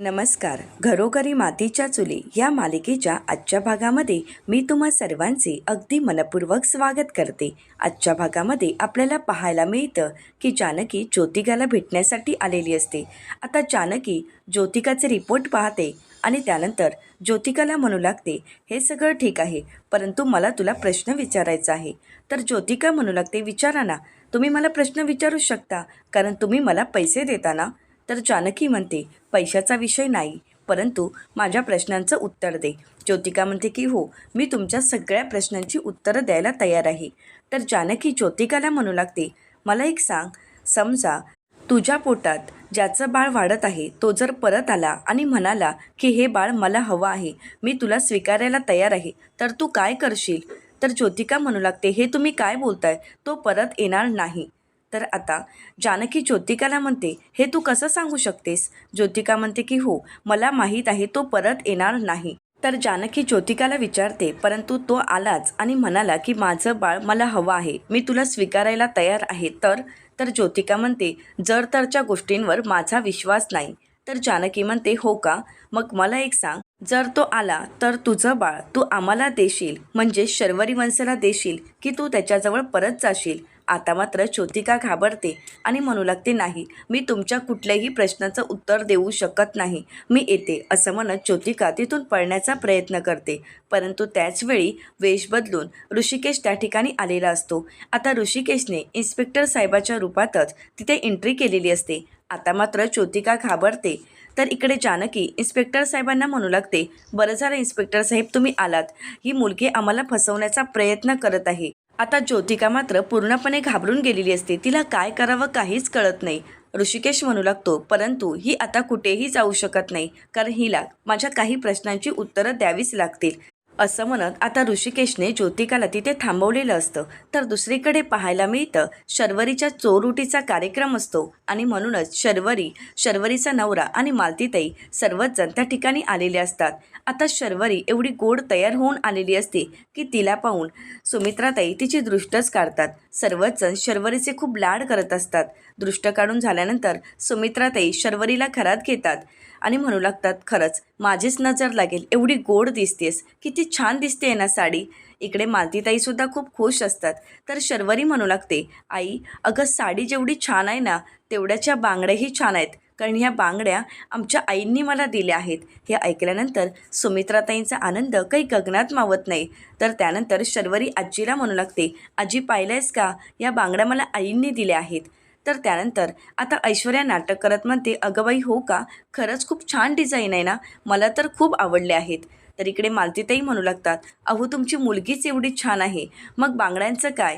नमस्कार. घरोघरी मातीच्या चुली या मालिकेच्या आजच्या भागामध्ये मी तुम्हा सर्वांचे अगदी मनपूर्वक स्वागत करते. आजच्या भागामध्ये आपल्याला पाहायला मिळतं की जानकी ज्योतिकाला भेटण्यासाठी आलेली असते. आता जानकी ज्योतिकाचे रिपोर्ट पाहते आणि त्यानंतर ज्योतिकाला म्हणू लागते हे सगळं ठीक आहे परंतु मला तुला प्रश्न विचारायचा आहे. तर ज्योतिका म्हणू लागते विचारा ना तुम्ही मला प्रश्न विचारू शकता कारण तुम्ही मला पैसे देता ना? तर जानकी म्हणते पैशाचा विषय नाही परंतु माझ्या प्रश्नांचं उत्तर दे. ज्योतिका म्हणते की हो मी तुमच्या सगळ्या प्रश्नांची उत्तरं द्यायला तयार आहे. तर जानकी ज्योतिकाला म्हणू लागते मला एक सांग समजा तुझ्या पोटात ज्याचं बाळ वाढत आहे तो जर परत आला आणि म्हणाला की हे बाळ मला हवं आहे मी तुला स्वीकारायला तयार आहे तर तू काय करशील? तर ज्योतिका म्हणू लागते हे तुम्ही काय बोलताय? तो परत येणार नाही. तर आता जानकी ज्योतिकाला म्हणते हे तू कसं सांगू शकतेस? ज्योतिका म्हणते की हो मला माहीत आहे तो परत येणार नाही. तर जानकी ज्योतिकाला विचारते परंतु तो आलाच आणि म्हणाला की माझं बाळ मला हवं आहे मी तुला स्वीकारायला तयार आहे. तर तर ज्योतिका म्हणते जर तरच्या गोष्टींवर माझा विश्वास नाही. तर जानकी म्हणते हो का? मग मला एक सांग जर तो आला तर तुझं बाळ तू आम्हाला देशील म्हणजे शर्वरी वंशला देशील की तू त्याच्याजवळ परत जाशील? आता मात्र ज्योतिका घाबरते आणि म्हणू लागते नाही मी तुमच्या कुठल्याही प्रश्नाचं उत्तर देऊ शकत नाही. मी येते असं म्हणत ज्योतिका तिथून पळण्याचा प्रयत्न करते. परंतु त्याचवेळी वेश बदलून ऋषिकेश त्या ठिकाणी आलेला असतो. आता ऋषिकेशने इन्स्पेक्टर साहेबाच्या रूपातच तिथे एंट्री केलेली असते. आता मात्र ज्योतिका घाबरते. तर इकडे जानकी इन्स्पेक्टर साहेबांना म्हणू लागते बरं झालं इन्स्पेक्टर साहेब तुम्ही आलात. ही मुलगी आम्हाला फसवण्याचा प्रयत्न करत आहे. आता ज्योतिका मात्र पूर्णपणे घाबरून गेलेली असते. तिला काय करावं काहीच कळत नाही. ऋषिकेश म्हणू लागतो परंतु ही आता कुठेही जाऊ शकत नाही. कारण हिला माझ्या काही प्रश्नांची उत्तरं द्यावीच लागतील. असं म्हणत आता ऋषिकेशने ज्योतिकाला तिथे थांबवलेलं असतं. तर दुसरीकडे पाहायला मिळतं शर्वरीच्या चोरुटीचा कार्यक्रम असतो. आणि म्हणूनच शर्वरी शर्वरीचा नवरा आणि मालतीताई सर्वच जण त्या ठिकाणी आलेले असतात. आता शर्वरी एवढी गोड तयार होऊन आलेली असते की तिला पाहून सुमित्राताई तिची दृष्टच काढतात. सर्वच जण शर्वरीचे खूप लाड करत असतात. दृष्ट काढून झाल्यानंतर सुमित्राताई शर्वरीला घरात घेतात. आणि म्हणू लागतात खरंच माझीच नजर लागेल. एवढी गोड दिसतेस. किती छान दिसते ना साडी. इकडे मालतीताईसुद्धा खूप खुश असतात. तर शर्वरी म्हणू लागते आई अगं साडी जेवढी छान आहे ना तेवढ्याच्या बांगड्याही छान आहेत. कारण ह्या बांगड्या आमच्या आईंनी मला दिल्या आहेत. हे ऐकल्यानंतर सुमित्राताईंचा आनंद काही गगनात मावत नाही. तर त्यानंतर शर्वरी आजीला म्हणू लागते आजी पाहिलंयस का? या बांगड्या मला आईंनी दिल्या आहेत. तर त्यानंतर आता ऐश्वर्या नाटक करत म्हणते अगबाई हो का? खरंच खूप छान डिझाईन आहे ना? मला तर खूप आवडले आहेत. तर इकडे मालतीताई म्हणू लागतात अहो तुमची मुलगीच एवढी छान आहे. मग बांगड्यांचं काय?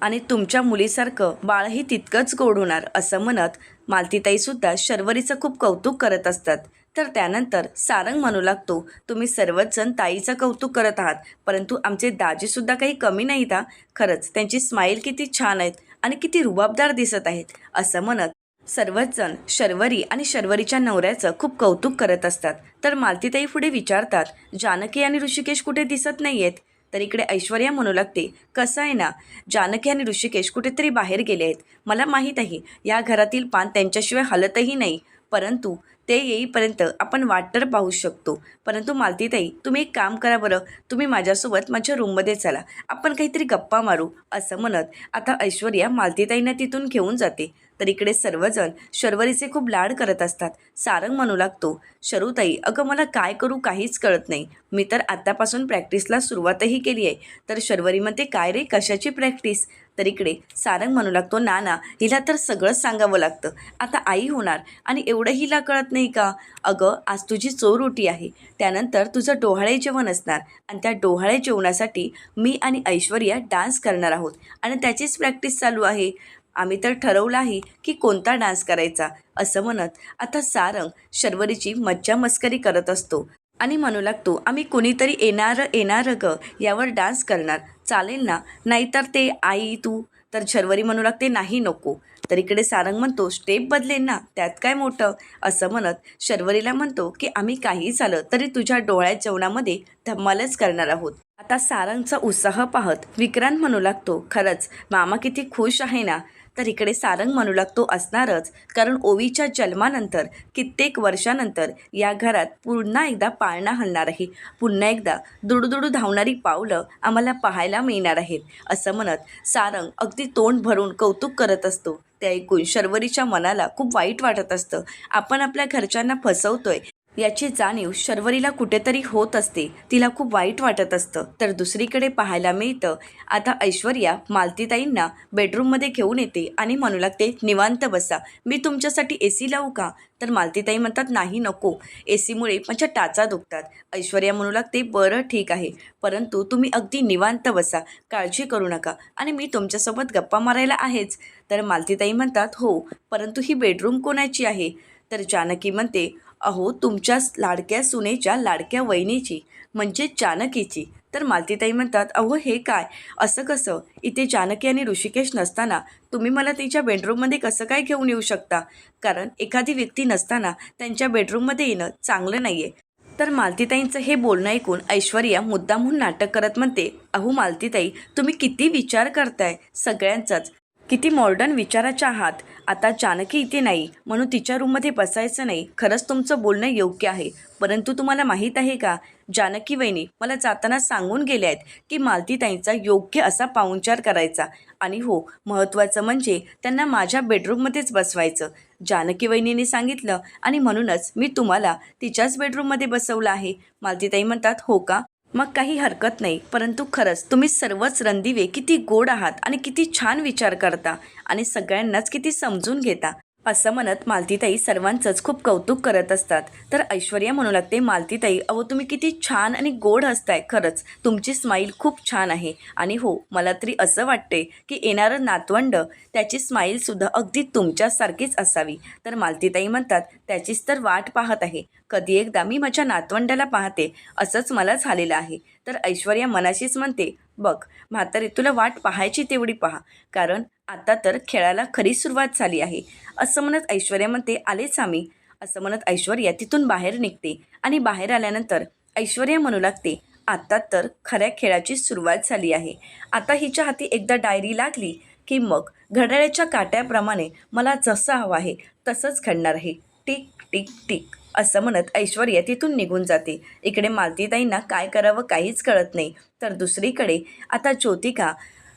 आणि तुमच्या मुलीसारखं बाळही तितकंच गोड होणार असं म्हणत मालतीताईसुद्धा शर्वरीचं खूप कौतुक करत असतात. तर त्यानंतर सारंग म्हणू लागतो तुम्ही सर्वच जण ताईचं कौतुक करत आहात परंतु आमचे दाजीसुद्धा काही कमी नाहीत हा. खरंच त्यांची स्माईल किती छान आहेत. आणि किती रुबाबदार दिसत आहेत असं म्हणत सर्वच जण शर्वरी आणि शर्वरीच्या नवऱ्याचं खूप कौतुक करत असतात. तर मालतीताई पुढे विचारतात जानकी आणि ऋषिकेश कुठे दिसत नाही आहेत तर इकडे ऐश्वर्या म्हणू लागते कसं आहे ना जानकी आणि ऋषिकेश कुठेतरी बाहेर गेले आहेत. मला माहीत आहे या घरातील पान त्यांच्याशिवाय हलतही नाही. परंतु ते येईपर्यंत आपण वाट तर पाहू शकतो. परंतु मालतीताई तुम्ही एक काम करा बरं. तुम्ही माझ्यासोबत माझ्या रूममध्ये चला. आपण काहीतरी गप्पा मारू असं म्हणत आता ऐश्वर्या मालतीताईंना तिथून घेऊन जाते. तर इकडे सर्वजण शर्वरीचे खूप लाड करत असतात. सारंग म्हणू लागतो शरूताई अगं मला काय करू काहीच कळत नाही. मी तर आत्तापासून प्रॅक्टिसला सुरुवातही केली आहे. तर शर्वरी म्हणते काय रे कशाची प्रॅक्टिस? तर इकडे सारंग म्हणू लागतो ना ना हिला तर सगळंच सांगावं लागतं. आता आई होणार आणि एवढं हिला कळत नाही का? अगं आज तुझी चोरोटी आहे. त्यानंतर तुझं डोहाळे जेवण असणार आणि त्या डोहाळे जेवणासाठी मी आणि ऐश्वर्या डान्स करणार आहोत आणि त्याचीच प्रॅक्टिस चालू आहे. आम्ही तर ठरवलं आहे की कोणता डान्स करायचा असं म्हणत आता सारंग शर्वरीची मज्जा मस्करी करत असतो. आणि म्हणू लागतो आम्ही कुणीतरी येणार येणार ग यावर डान्स करणार. चालेल ना? नाहीतर ते आई तू. तर शर्वरी म्हणू लागते नाही नको. तर इकडे सारंग म्हणतो स्टेप बदलेन ना त्यात काय मोठं? असं म्हणत शर्वरीला म्हणतो की आम्ही काही झालं तरी तुझ्या डोळ्यात जेवणामध्ये धम्मालच करणार आहोत. आता सारंगचा उत्साह पाहत विक्रांत म्हणू लागतो खरंच मामा किती खुश आहे ना. तर इकडे सारंग म्हणू लागतो असणारच. कारण ओवीच्या जन्मानंतर कित्येक वर्षानंतर या घरात पुन्हा एकदा पाळणा हलणार आहे. पुन्हा एकदा दुडूदुडू धावणारी पावलं आम्हाला पाहायला मिळणार आहेत. असं म्हणत सारंग अगदी तोंड भरून कौतुक करत असतो. ते ऐकून शर्वरीच्या मनाला खूप वाईट वाटत असतं. आपण आपल्या घरच्यांना फसवतोय. याची जाणीव शर्वरीला कुठेतरी होत असते. तिला खूप वाईट वाटत असतं. तर दुसरीकडे पाहायला मिळतं. आता ऐश्वर्या मालतीताईंना बेडरूममध्ये घेऊन येते आणि म्हणू लागते निवांत बसा. मी तुमच्यासाठी ए सी लावू का? तर मालतीताई म्हणतात नाही नको. ए सीमुळे माझ्या टाचा दुखतात. ऐश्वर्या म्हणू लागते बरं ठीक आहे. परंतु तुम्ही अगदी निवांत बसा. काळजी करू नका. आणि मी तुमच्यासोबत गप्पा मारायला आहेच. तर मालतीताई म्हणतात हो. परंतु ही बेडरूम कोणाची आहे? तर जानकी म्हणते अहो तुमच्या लाडक्या सुनेच्या लाडक्या वहिनीची म्हणजे जानकीची तर मालतीताई म्हणतात अहो हे काय? असं कसं? इथे जानकी आणि ऋषिकेश नसताना तुम्ही मला तिच्या बेडरूममध्ये कसं काय घेऊन येऊ शकता? कारण एखादी व्यक्ती नसताना त्यांच्या बेडरूममध्ये येणं चांगलं नाही आहे तर मालतीताईंचं हे बोलणं ऐकून ऐश्वर्या मुद्दामहून नाटक करत म्हणते अहो मालतीताई तुम्ही किती विचार करताय? सगळ्यांचाच. किती मॉडर्न विचाराच्या आहात? आता जानकी इथे नाही म्हणून तिच्या रूममध्ये बसायचं नाही. खरंच तुमचं बोलणं योग्य आहे. परंतु तुम्हाला माहीत आहे का? जानकी वहिनी मला जाताना सांगून गेल्या आहेत की मालतीताईंचा योग्य असा पाहुणचार करायचा. आणि हो महत्त्वाचं म्हणजे त्यांना माझ्या बेडरूममध्येच बसवायचं. जानकी वहिनीने सांगितलं आणि म्हणूनच मी तुम्हाला तिच्याच बेडरूममध्ये बसवलं आहे. मालतीताई म्हणतात हो का? मग काही हरकत नाही. परंतु खरंच तुम्ही सर्वच रणदिवे किती गोड आहात आणि किती छान विचार करता आणि सगळ्यांनाच किती समजून घेता. असं म्हणत मालतीताई सर्वांचंच खूप कौतुक करत असतात. तर ऐश्वर्या म्हणू लागते मालतीताई अहो तुम्ही किती छान आणि गोड हसताय. खरंच तुमची स्माईल खूप छान आहे. आणि हो मला तरी असं वाटते की येणारं नातवंड त्याची स्माईलसुद्धा अगदी तुमच्यासारखीच असावी. तर मालतीताई म्हणतात त्याचीच तर वाट पाहत आहे. कधी एकदा मी माझ्या नातवंडाला पाहते असंच मला झालेलं आहे. तर ऐश्वर्या मनाशीच म्हणते बघ म्हातारे तुला वाट पाहायची तेवढी पहा. कारण आता तर खेळाला खरी सुरुवात झाली आहे. असं म्हणत ऐश्वर्या म्हणते आलेच आम्ही असं म्हणत ऐश्वर्या तिथून बाहेर निघते आणि बाहेर आल्यानंतर ऐश्वर्या म्हणू लागते आता तर खऱ्या खेळाची सुरुवात झाली आहे. आता हिच्या हाती एकदा डायरी लागली की मग घड्याळ्याच्या काट्याप्रमाणे मला जसं हवं आहे तसंच घडणार आहे. Tick tick tick. असं म्हणत ऐश्वर्या तिथून निघून जाते. इकडे मालतीताईंना काय करावं काहीच कळत नाही. तर दुसरीकडे आता ज्योतिका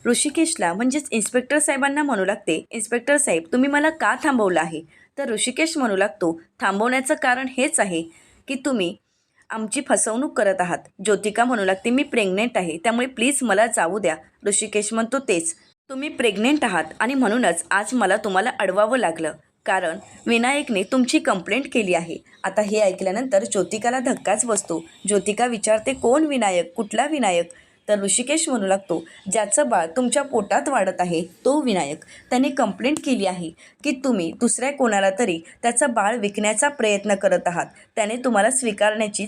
ऋषिकेशला म्हणजेच इन्स्पेक्टर साहेबांना म्हणू लागते. इन्स्पेक्टर साहेब तुम्ही मला का थांबवलं आहे? तर ऋषिकेश म्हणू लागतो थांबवण्याचं कारण हेच आहे की तुम्ही आमची फसवणूक करत आहात. ज्योतिका म्हणू लागते मी प्रेग्नेंट आहे त्यामुळे प्लीज मला जाऊ द्या. ऋषिकेश म्हणतो तेच तुम्ही प्रेग्नेंट आहात आणि म्हणूनच आज मला तुम्हाला अडवावं लागलं. कारण विनायकने तुमची कंप्लेंट केली आहे. आता हे ऐकल्यानंतर ज्योतिकाला धक्काच बसतो. ज्योतिका विचारते कोण विनायक? कुठला विनायक? तर ऋषिकेश म्हणू लागतो ज्याचं बाळ तुमच्या पोटात वाढत आहे तो विनायक. त्याने कंप्लेंट केली आहे की तुम्ही दुसऱ्या कोणाला तरी त्याचं बाळ विकण्याचा प्रयत्न करत आहात. त्याने तुम्हाला स्वीकारण्याची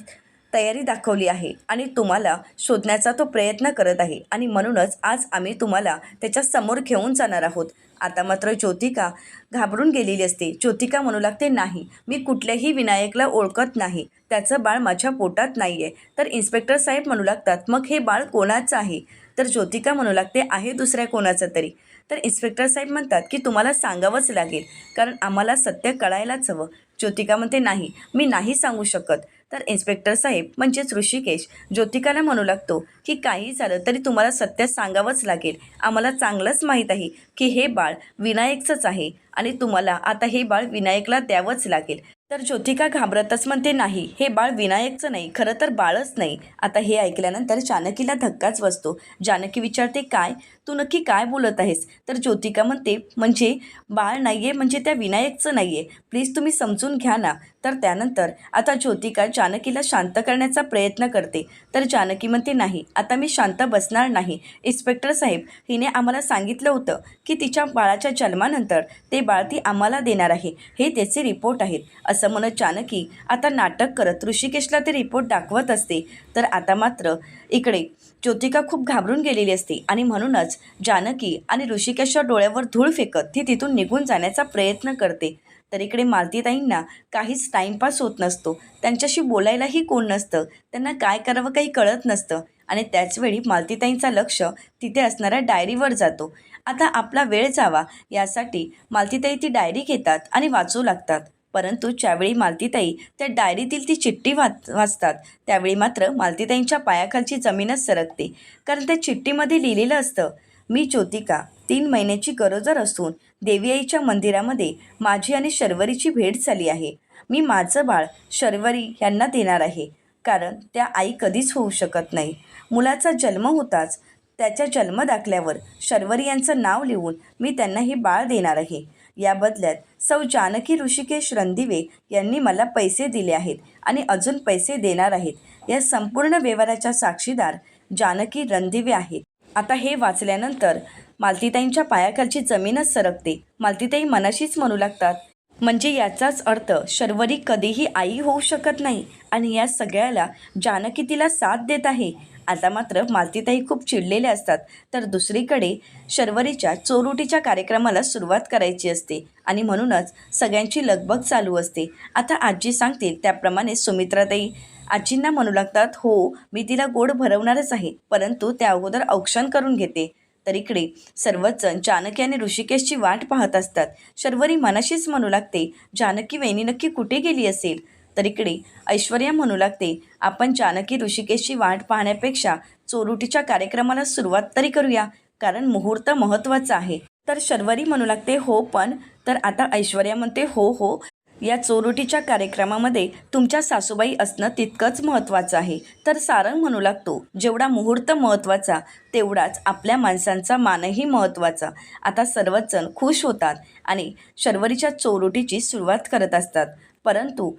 तयारी दाखवली आहे आणि तुम्हाला शोधण्याचा तो प्रयत्न करत आहे. आणि म्हणूनच आज आम्ही तुम्हाला त्याच्यासमोर घेऊन जाणार आहोत. आता मात्र ज्योतिका घाबरून गेलेली असते. ज्योतिका म्हणू लागते नाही मी कुठल्याही विनायकला ओळखत नाही. त्याचं बाळ माझ्या पोटात नाही आहे तर इन्स्पेक्टर साहेब म्हणू लागतात मग हे बाळ कोणाचं आहे? तर ज्योतिका म्हणू लागते आहे दुसऱ्या कोणाचं तरी. तर इन्स्पेक्टर साहेब म्हणतात की तुम्हाला सांगावंच लागेल कारण आम्हाला सत्य कळायलाच हवं. ज्योतिका म्हणते नाही मी नाही सांगू शकत. तर इन्स्पेक्टर साहेब म्हणजेच ऋषिकेश ज्योतिकाला म्हणू लागतो की काही झालं तरी तुम्हाला सत्य सांगावंच लागेल. आम्हाला चांगलंच माहीत आहे की हे बाळ विनायकचंच आहे आणि तुम्हाला आता हे बाळ विनायकला द्यावंच लागेल. तर ज्योतिका घाबरतच म्हणते नाही हे बाळ विनायकचं नाही खरं तर बाळच नाही. आता हे ऐकल्यानंतर जानकीला धक्काच बसतो. जानकी विचारते काय? तू नक्की काय बोलत आहेस? तर ज्योतिका म्हणते म्हणजे बाळ नाही आहे म्हणजे त्या विनायकचं नाही आहे प्लीज तुम्ही समजून घ्या ना. तर त्यानंतर आता ज्योतिका जानकीला शांत करण्याचा प्रयत्न करते. तर जानकी म्हणते नाही आता मी शांत बसणार नाही. इन्स्पेक्टर साहेब हिने आम्हाला सांगितलं होतं की तिच्या बाळाच्या जन्मानंतर ते बाळ ती आम्हाला देणार आहे. हे त्याचे रिपोर्ट आहेत. असं म्हणत जानकी आता नाटक करत ऋषिकेशला ते रिपोर्ट दाखवत असते. तर आता मात्र इकडे ज्योतिका खूप घाबरून गेलेली असते आणि म्हणूनच जानकी आणि ऋषिकेशच्या डोळ्यावर धूळ फेकत ती तिथून निघून जाण्याचा प्रयत्न करते. तर इकडे मालतीताईंना काहीच टाईमपास होत नसतो. त्यांच्याशी बोलायलाही कोण नसतं. त्यांना काय करावं काही कळत नसतं. आणि त्याचवेळी मालतीताईंचा लक्ष तिथे असणाऱ्या डायरीवर जातो. आता आपला वेळ जावा. यासाठी मालतीताई ती डायरी घेतात आणि वाचू लागतात. परंतु ज्यावेळी मालतीताई त्या डायरीतील ती चिठ्ठी वाच वाचतात त्यावेळी मात्र मालतीताईंच्या पायाखालची जमीनच सरकते. कारण त्या चिठ्ठीमध्ये लिहिलेलं असतं मी ज्योतिका. तीन महिन्याची गरोदर असून देवी आईच्या मंदिरामध्ये माझी आणि शर्वरीची भेट झाली आहे. मी माझं बाळ शर्वरी यांना देणार आहे. कारण त्या आई कधीच होऊ शकत नाही. मुलाचा जन्म होताच त्याच्या जन्मदाखल्यावर शर्वरी यांचं नाव लिहून मी त्यांना हे बाळ देणार आहे. या बदल्यात सौ जानकी ऋषिकेश रणदिवे यांनी मला पैसे दिले आहेत आणि अजून पैसे देणार आहेत. या संपूर्ण व्यवहाराच्या साक्षीदार जानकी रणदिवे आहेत. आता हे वाचल्यानंतर मालतीताईंच्या पायाखालची जमीनच सरकते. मालतीताई मनाशीच म्हणू लागतात म्हणजे याचाच अर्थ शर्वरी कधीही आई होऊ शकत नाही आणि या सगळ्याला जानकी तिला साथ देत आहे. आता मात्र मालतीताई खूप चिडलेल्या असतात. तर दुसरीकडे शर्वरीच्या चोरुटीच्या कार्यक्रमाला सुरुवात करायची असते आणि म्हणूनच सगळ्यांची लगबग चालू असते. आता आजी सांगतील त्याप्रमाणे सुमित्राताई आजींना म्हणू लागतात हो मी तिला गोड भरवणारच आहे परंतु त्या अगोदर औक्षण करून घेते. तर इकडे सर्वच जण जानकी आणि ऋषिकेशची वाट पाहत असतात. शर्वरी मनाशीच म्हणू लागते जानकी वेणी नक्की कुठे गेली असेल? तर इकडे ऐश्वर्या म्हणू लागते आपण जानकी ऋषिकेशची वाट पाहण्यापेक्षा चोरुटीच्या कार्यक्रमाला सुरुवात तरी करूया कारण मुहूर्त महत्त्वाचा आहे. तर शर्वरी म्हणू लागते हो पण तर आता ऐश्वर्या म्हणते हो हो या चोरुटीच्या कार्यक्रमामध्ये तुमच्या सासूबाई असणं तितकंच महत्त्वाचं आहे. तर सारंग म्हणू लागतो जेवढा मुहूर्त महत्त्वाचा तेवढाच आपल्या माणसांचा मानही महत्त्वाचा. आता सर्वच जण खुश होतात आणि शर्वरीच्या चोरुटीची सुरुवात करत असतात. परंतु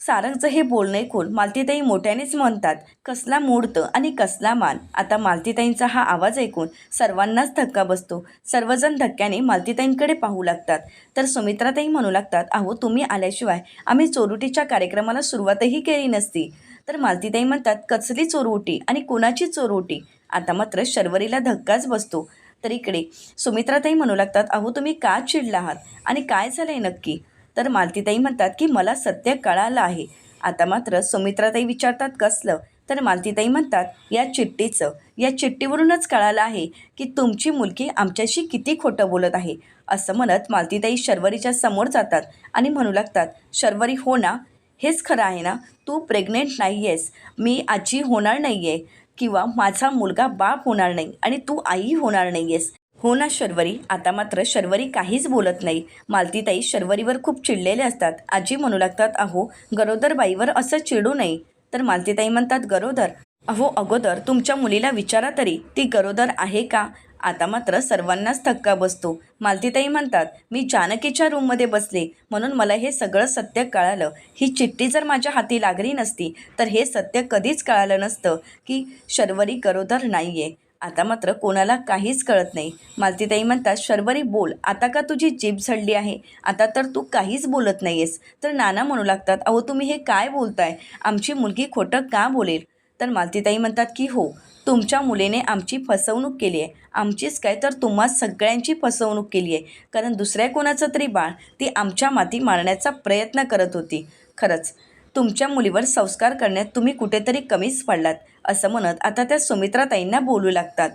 सारंगचं हे बोलणं ऐकून मालतीताई मोठ्यानेच म्हणतात कसला मूर्त आणि कसला मान. आता मालतीताईंचा हा आवाज ऐकून सर्वांनाच धक्का बसतो. सर्वजण धक्क्याने मालतीताईंकडे पाहू लागतात. तर सुमित्राताई म्हणू लागतात अहो तुम्ही आल्याशिवाय आम्ही चोरुटीच्या कार्यक्रमाला सुरुवातही केली नसती. तर मालतीताई म्हणतात कसली चोरुटी आणि कुणाची चोरुटी आता मात्र शर्वरीला धक्काच बसतो. तर इकडे सुमित्राताई म्हणू लागतात अहो तुम्ही का चिडला आहात आणि काय झालं आहे नक्की? तर मालतीताई म्हणतात की मला सत्य कळालं आहे. आता मात्र सुमित्राताई विचारतात कसलं? तर मालतीताई म्हणतात या चिठ्ठीचं. या चिठ्ठीवरूनच कळालं आहे की तुमची मुलगी आमच्याशी किती खोटं बोलत आहे. असं म्हणत मालतीताई शर्वरीच्या समोर जातात आणि म्हणू लागतात शर्वरी हो ना? हेच खरं आहे ना? तू प्रेग्नेंट नाही आहेस मी आजी होणार नाही आहे किंवा माझा मुलगा बाप होणार नाही आणि तू आई होणार नाही आहेस हो ना शर्वरी. आता मात्र शर्वरी काहीच बोलत नाही. मालतीताई शर्वरीवर खूप चिडलेले असतात. आजी म्हणू लागतात अहो गरोदर बाईवर असं चिडू नये. तर मालतीताई म्हणतात गरोदर. अहो अगोदर तुमच्या मुलीला विचारा तरी. ती गरोदर आहे का? आता मात्र सर्वांनाच धक्का बसतो. मालतीताई म्हणतात मी जानकीच्या रूममध्ये बसले. म्हणून मला हे सगळं सत्य कळालं. ही चिठ्ठी जर माझ्या हाती लागली नसती तर हे सत्य कधीच कळालं नसतं की शर्वरी गरोदर नाही आहे आता मात्र कोणाला काहीच कळत नाही. मालतीताई म्हणतात शर्वरी बोल आता का तुझी जीभ झडली आहे? आता तर तू काहीच बोलत नाही आहेस तर नाना म्हणू लागतात अहो तुम्ही हे काय बोलताय? आमची मुलगी खोटं का बोलेल? तर मालतीताई म्हणतात की हो तुमच्या मुलीने आमची फसवणूक केली आहे. आमचीच काय तर तुम्हा सगळ्यांची फसवणूक केली आहे. कारण दुसऱ्या कोणाचं तरी बाळ ती आमच्या माती मारण्याचा प्रयत्न करत होती. खरंच तुमच्या मुलीवर संस्कार करण्यात तुम्ही कुठेतरी कमीच पडलात. असं म्हणत आता त्या सुमित्राताईंना बोलू लागतात.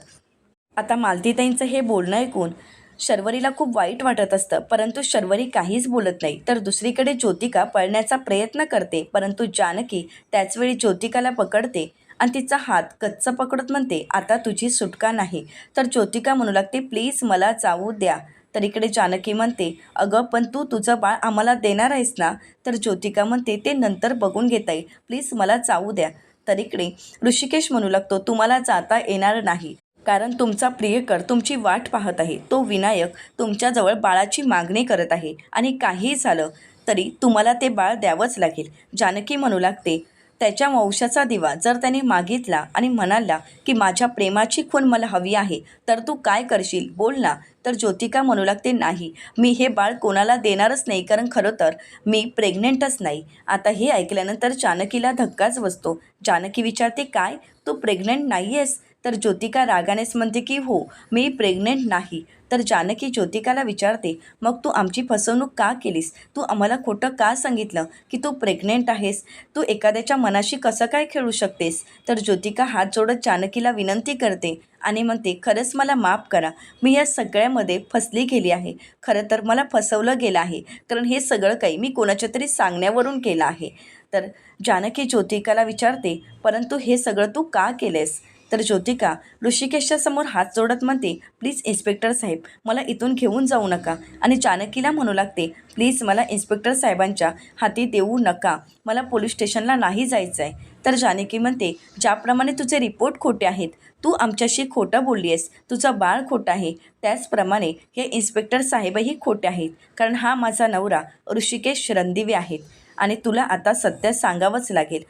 आता मालतीताईंचं हे बोलणं ऐकून शर्वरीला खूप वाईट वाटत असतं. परंतु शर्वरी काहीच बोलत नाही. तर दुसरीकडे ज्योतिका पळण्याचा प्रयत्न करते. परंतु जानकी त्याचवेळी ज्योतिकाला पकडते आणि तिचा हात कच्च पकडत म्हणते आता तुझी सुटका नाही. तर ज्योतिका म्हणू लागते प्लीज मला जाऊ द्या. तर इकडे जानकी म्हणते अगं पण तू तुझं बाळ आम्हाला देणार आहेस ना? तर ज्योतिका म्हणते ते नंतर बघून घेता येईल. प्लीज मला जाऊ द्या. तर इकडे. ऋषिकेश म्हणू लागतो तुम्हाला जाता येणार नाही. कारण तुमचा प्रियकर तुमची वाट पाहत आहे. तो विनायक तुमच्याजवळ बाळाची मागणी करत आहे. आणि काहीही झालं तरी तुम्हाला ते बाळ द्यावंच लागेल. जानकी म्हणू लागते त्याच्या वंशाचा दिवा जर त्याने मागितला आणि म्हणाला की माझ्या प्रेमाची खून मला हवी आहे तर तू काय करशील? बोल ना. तर ज्योतिका म्हणू लागते नाही. मी हे बाळ कोणाला देणारच नाही कारण खरं तर मी प्रेग्नेंटच नाही. आता हे ऐकल्यानंतर जानकीला धक्काच बसतो. जानकी विचारते काय? तू प्रेग्नेंट नाही आहेस तर ज्योतिका रागानेच म्हणते की हो मी प्रेग्नेंट नाही. तर जानकी ज्योतिकाला विचारते मग तू आमची फसवणूक का केलीस? तू आम्हाला खोटं का सांगितलं की तू प्रेग्नेंट आहेस? तू एखाद्याच्या मनाशी कसं काय खेळू शकतेस? तर ज्योतिका हात जोडत जानकीला विनंती करते आणि म्हणते खरंच मला माफ करा. मी या सगळ्यामध्ये फसली गेली आहे. खरं तर मला फसवलं गेलं आहे. कारण हे सगळं काही मी कोणाच्या तरी सांगण्यावरून केलं आहे. तर जानकी ज्योतिकाला विचारते परंतु हे सगळं तू का केलेस तर ज्योतिका ऋषिकेशच्या समोर हात जोडत म्हणते प्लीज इन्स्पेक्टर साहेब मला इथून घेऊन जाऊ नका. आणि जानकीला म्हणू लागते प्लीज मला इन्स्पेक्टर साहेबांच्या हाती देऊ नका मला पोलीस स्टेशनला नाही जायचं आहे तर जानकी म्हणते ज्याप्रमाणे तुझे रिपोर्ट खोटे आहेत तू आमच्याशी खोटं बोलली आहेस तुझं बाळ खोटं आहे त्याचप्रमाणे हे इन्स्पेक्टर साहेबही खोटे आहेत कारण हा माझा नवरा ऋषिकेश रणदिवे आहेत आणि तुला आता सत्य सांगावंच लागेल.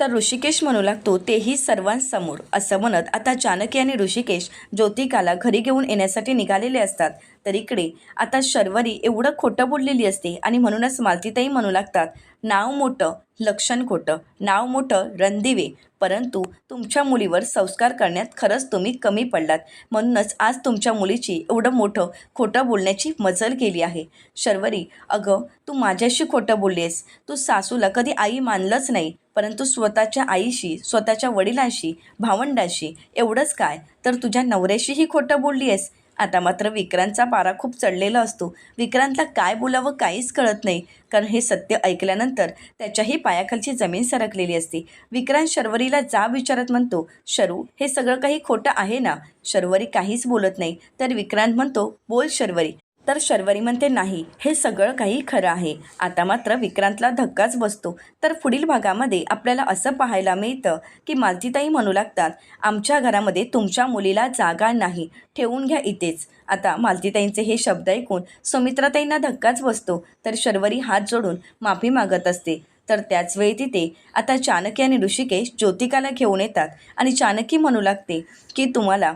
तर ऋषिकेश म्हणू लागतो तेही सर्वांसमोर. असं म्हणत आता जानकी आणि ऋषिकेश ज्योतिकाला घरी घेऊन येण्यासाठी निघालेले असतात. तर इकडे आता शर्वरी एवढं खोटं बोललेली असते आणि म्हणूनच मालतीताई म्हणू लागतात नाव मोठं लक्षण खोटं नाव मोठं रणदिवे परंतु तुमच्या मुलीवर संस्कार करण्यात खरंच तुम्ही कमी पडलात. म्हणूनच आज तुमच्या मुलीची एवढं मोठं खोटं बोलण्याची मजल केली आहे. शर्वरी अगं तू माझ्याशी खोटं बोलली आहेस तू सासूला कधी आई मानलंच नाही. परंतु स्वतःच्या आईशी स्वतःच्या वडिलांशी भावंडांशी एवढंच काय? तर तुझ्या नवऱ्याशीही खोटं बोलली आहेस आता मात्र विक्रांतचा पारा खूप चढलेला असतो. विक्रांतला काय बोलावं काहीच कळत नाही. कारण हे सत्य ऐकल्यानंतर त्याच्याही पायाखालची जमीन सरकलेली असते. विक्रांत शर्वरीला जा विचारत म्हणतो शरू हे सगळं काही खोटं आहे ना शर्वरी काहीच बोलत नाही. तर विक्रांत म्हणतो बोल शर्वरी. तर शर्वरी म्हणते नाही हे सगळं काही खरं आहे. आता मात्र विक्रांतला धक्काच बसतो. तर पुढील भागामध्ये आपल्याला असं पाहायला मिळतं की मालतीताई म्हणू लागतात आमच्या घरामध्ये तुमच्या मुलीला जागा नाही. ठेवून घ्या इथेच. आता मालतीताईंचे हे शब्द ऐकून सुमित्राताईंना धक्काच बसतो. तर शर्वरी हात जोडून माफी मागत असते. तर त्याच वेळी तिथे आता चाणक्य आणि ऋषिकेश ज्योतिकाला घेऊन येतात आणि चाणक्य म्हणू लागते की तुम्हाला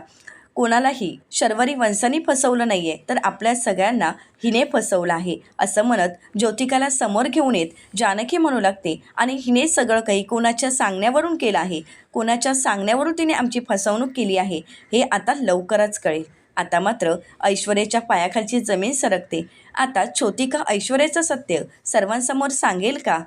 कोणालाही शर्वरी वंशानी फसवलं नाही आहे तर आपल्या सगळ्यांना हिने फसवलं आहे असं म्हणत ज्योतिकाला समोर घेऊन येत जानकी म्हणू लागते आणि हिने सगळं काही कोणाच्या सांगण्यावरून केलं आहे? कोणाच्या सांगण्यावरून तिने आमची फसवणूक केली आहे? हे आता लवकरच कळेल. आता मात्र ऐश्वर्याच्या पायाखालची जमीन सरकते. आता छोतिका ऐश्वर्याचं सत्य सर्वांसमोर सांगेल का?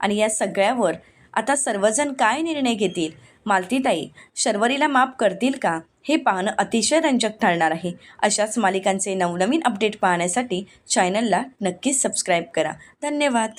आणि या सगळ्यावर आता सर्वजण काय निर्णय घेतील? मालतीताई शर्वरीला माफ करतील का? हे पाहणं अतिशय रंजक ठरणार आहे. अशाच मालिकांचे नवनवीन अपडेट पाहण्यासाठी चॅनलला नक्कीच सबस्क्राईब करा. धन्यवाद.